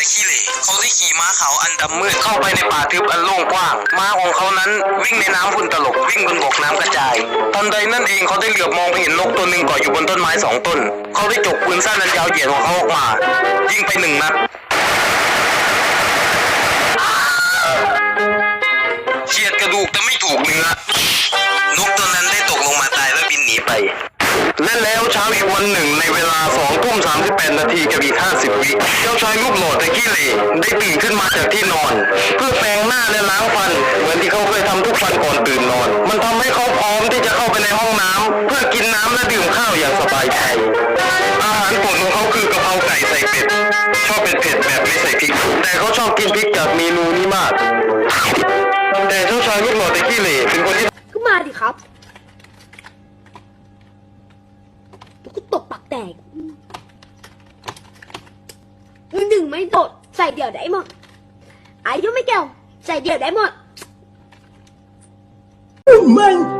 แต่ขี้เหร่เขาได้ขี่ม้าขาวอันดำมืดเข้าไปในป่าทึบอันโล่งกว้าง ม้าของเขานั้นวิ่งในน้ำฝุ่นตลบวิ่งบนบกน้ำกระจาย ตอนใดนั่นเองเขาได้เหลือบมองไปเห็นนกตัวหนึ่งเกาะอยู่บนต้นไม้สองต้น เขาได้จกปืนสั้นอันยาวเหยียดของเขาออกมา ยิงไปหนึ่งนัดเฉียดกระดูกแต่ไม่ถูกเนื้อ และแล้วเช้าอีกวันหนึ่งในเวลา2ทุ่ม38 นาทีกับอีก 50 วิเจ้าชายลูกหลดแต่ขี้เหร่ได้ตื่นขึ้นมาจากที่นอน เพื่อแปรงหน้าและล้างฟัน เหมือนที่เขาเคยทำทุกวันก่อนตื่นนอน มันทำให้เขาพร้อมที่จะเข้าไปในห้องน้ำเพื่อกินน้ำและดื่มข้าวอย่างสบายใจ อาหารโปรดของเขาคือกะเพราไก่ใส่เป็ด ชอบเป็นเผ็ดแบบไม่ใส่พริก แต่เขาชอบกินพริกจากเมนูนี้มาก แต่เจ้าชายลูกหลดแต่ขี้เหร่เป็นคนที่ ก็มาดิครับ แล้วก็ตบปากแตกมือหนึ่งไม่โดดใส่เดี่ยวได้หมด อายุไม่เกี่ยวใส่เดี่ยวได้หมดมัน